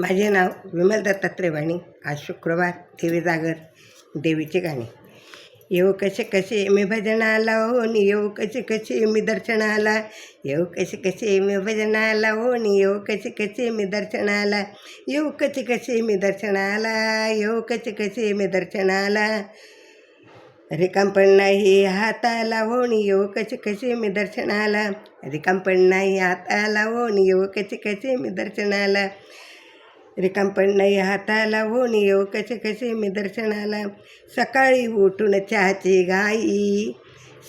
माझे नाव विमल दत्तात्रय वाणी आज शुक्रवार देवी जागर देवीचे गाणे. येऊ कसे कसे मी भजनाला हो नि येऊ कसे कसे मी दर्शनाला. येऊ कसे कसे मी भजनाला हो नि येऊ कसे कसे मी दर्शनाला. येऊ कसे कसे मी दर्शनाला येऊ कसे कसे मी दर्शनाला. रिकाम पण नाही हाताला नि येऊ कसे कसे मी दर्शनाला. रिकाम पण नाही हाताला होणी येऊ कसे कसे मी दर्शनाला. रिकाम नाही हाताला होणी येऊ. कसे कसे मी दर्शनाला सकाळी उठून चहाची घाई.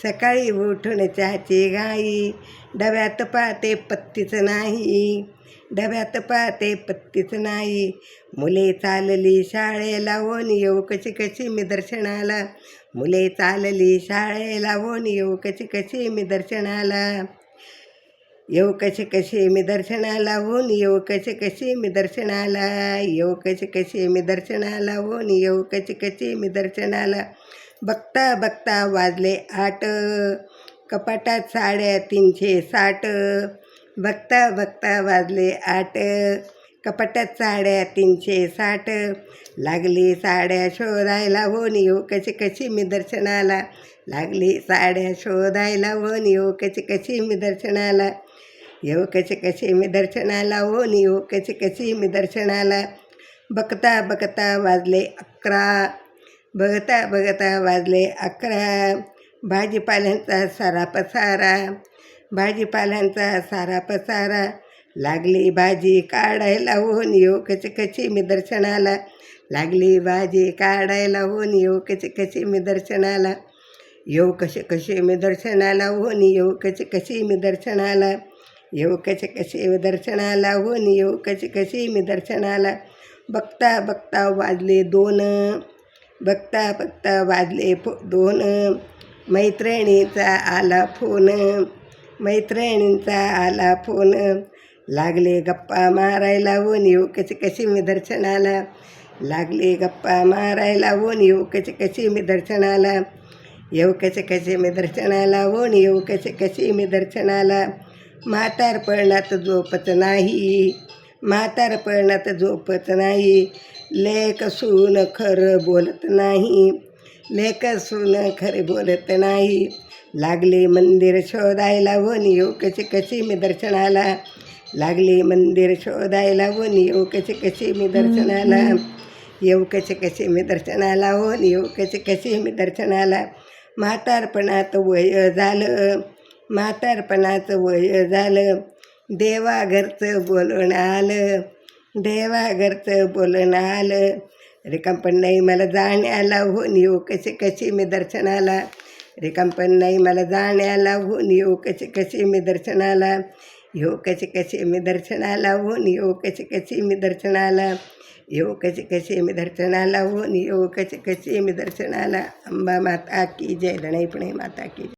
सकाळी उठून चहाची घाई. डब्यात पाहते पत्तीच नाही. डब्यात पाहते पत्तीच नाही. मुले चालली शाळेला होऊन येऊ. कशी कशी मी दर्शनाला. मुले चालली शाळेला होऊन येऊ. कशी कशी मी दर्शनाला. येऊ कसे कसे मी दर्शनाला होऊन येऊ कसे कसे मी दर्शनाला. येऊ कसे कसे मी दर्शनाला होऊन येऊ कसे कसे मी दर्शनाला. बघता बघता वाजले आठ. कपाटात साड्या तीनशे साठ. बघता बघता वाजले आठ. कपाटात साड्या तीनशे साठ लागली साड्या शोधायला होऊन येऊ कशी कशी मी दर्शनाला? लागली साड्या शोधायला होऊन येऊ कशी कशी मी दर्शनाला? येऊ कसे कसे मी दर्शनाला? होऊन येऊ कसे कशी मी दर्शनाला? बघता बघता वाजले अकरा. बघता बघता वाजले अकरा. भाजीपाल्यांचा सारा पसारा. भाजीपाल्यांचा सारा पसारा. लागली भाजी काढायला होऊन येऊ कसे कशी मी दर्शनाला. लागली भाजी काढायला होऊन येऊ कसे कशी मी दर्शनाला. येऊ कसे कसे मी दर्शनाला होऊन येऊ कशी कशी मी दर्शनाला. येऊ कसे कसे दर्शनाला होऊन येऊ कशी कशी मी दर्शनाला. बघता बघता वाजले दोन. बघता बघता वाजले फो दोन. मैत्रिणीचा आला फोन. मैत्रिणींचा आला फोन. लागले गप्पा मारायला होऊन येऊ कशी कशी मी दर्शनाला. लागले गप्पा मारायला होऊन येऊ कशी कशी मी दर्शनाला. येऊ कसे कसे मी दर्शनाला होऊन येऊ कसे कशी मी दर्शनाला. म्हातारपणात झोपत नाही. म्हातारपणात झोपत नाही. लेक सून खरं बोलत नाही. लेक सून खरे बोलत नाही. लागले मंदिर शोधायला होऊन येऊ कसे कशी मी दर्शनाला. लागले मंदिर शोधायला होऊन येऊ कशी कशी मी दर्शनाला येऊ कसे कसे मी दर्शनाला होऊन येऊ कसे कसे मी दर्शनाला. म्हातारपणात वय झालं म्हातारपणाचं वय झालं देवा घरचं बोलणं आलं देवा घरचं बोलणं आलं. रिकामपण नाही मला जाण्याला होऊन येऊ कसे कसे मी दर्शनाला. रिकामपण नाही मला जाण्याला होऊन येऊ कसे कसे मी दर्शनाला. येऊ कसे कसे मी दर्शनाला होऊन येऊ कसे कसे मी दर्शनाला येऊ कसे कसे मी दर्शनाला होऊन येऊ कसे कसे मी दर्शनाला अंबा माता की जय धणईपणे माता की जय